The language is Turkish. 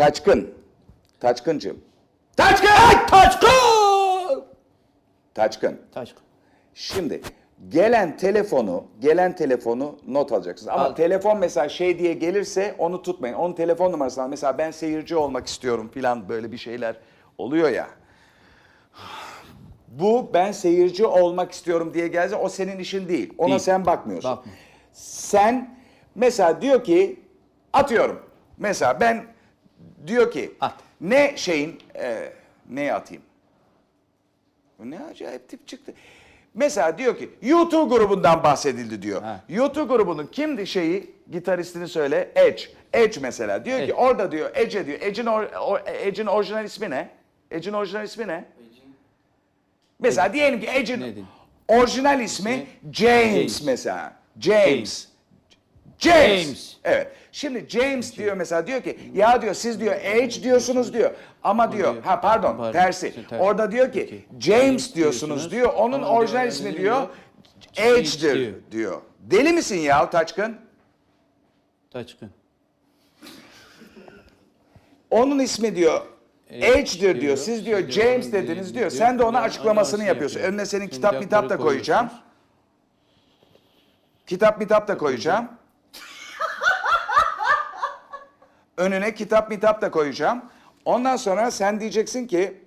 Taçkın. Taçkıncım. Taçkın! Taçkın! Taçkın. Taçkın. Şimdi gelen telefonu, gelen telefonu not alacaksınız. Ama Al. telefon mesela şey diye gelirse onu tutmayın. Onun telefon numarasını al. Mesela ben seyirci olmak istiyorum filan böyle bir şeyler oluyor ya. Bu ben seyirci olmak istiyorum diye gelse o senin işin değil. Ona Değil. sen bakmıyorsun. Bakma. Sen mesela diyor ki atıyorum. Mesela ben diyor ki At. ne şeyin e, neye atayım? Ne acayip tip çıktı. Mesela diyor ki YouTube grubundan bahsedildi diyor. Ha. YouTube grubunun kimdi şeyi gitaristini söyle Edge. Edge mesela diyor ki Edge. orada diyor Edge diyor. Edge'in or- or- Edge'in orijinal ismi ne? Edge'in orijinal ismi ne? Mesela diyelim ki Edge'in orijinal ismi James, James. mesela. James. James. James. James. Evet. Şimdi James diyor mesela diyor ki ya diyor siz diyor Edge diyorsunuz diyor. Ama diyor diyor. ha pardon, Pardon, tersi. şey, tersi. Orada diyor ki. James diyorsunuz diyorsunuz. diyor. Onun Ama diyor, orijinal öyle ismi diyor diyor. Edge'dir diyor. diyor. Deli misin ya Taçkın? Taçkın. Onun ismi diyor Edge'dir diyor. diyor. Siz diyor Siz diyor, James James dediniz diyor. diyor. Sen de ona Ben açıklamasını aynısını yapıyorsun. yapıyorum. Önüne senin Şimdi kitap mitap da koyacağım. koyuyorsunuz. Kitap mitap da koyacağım. Önüne kitap mitap da koyacağım. Ondan sonra sen diyeceksin ki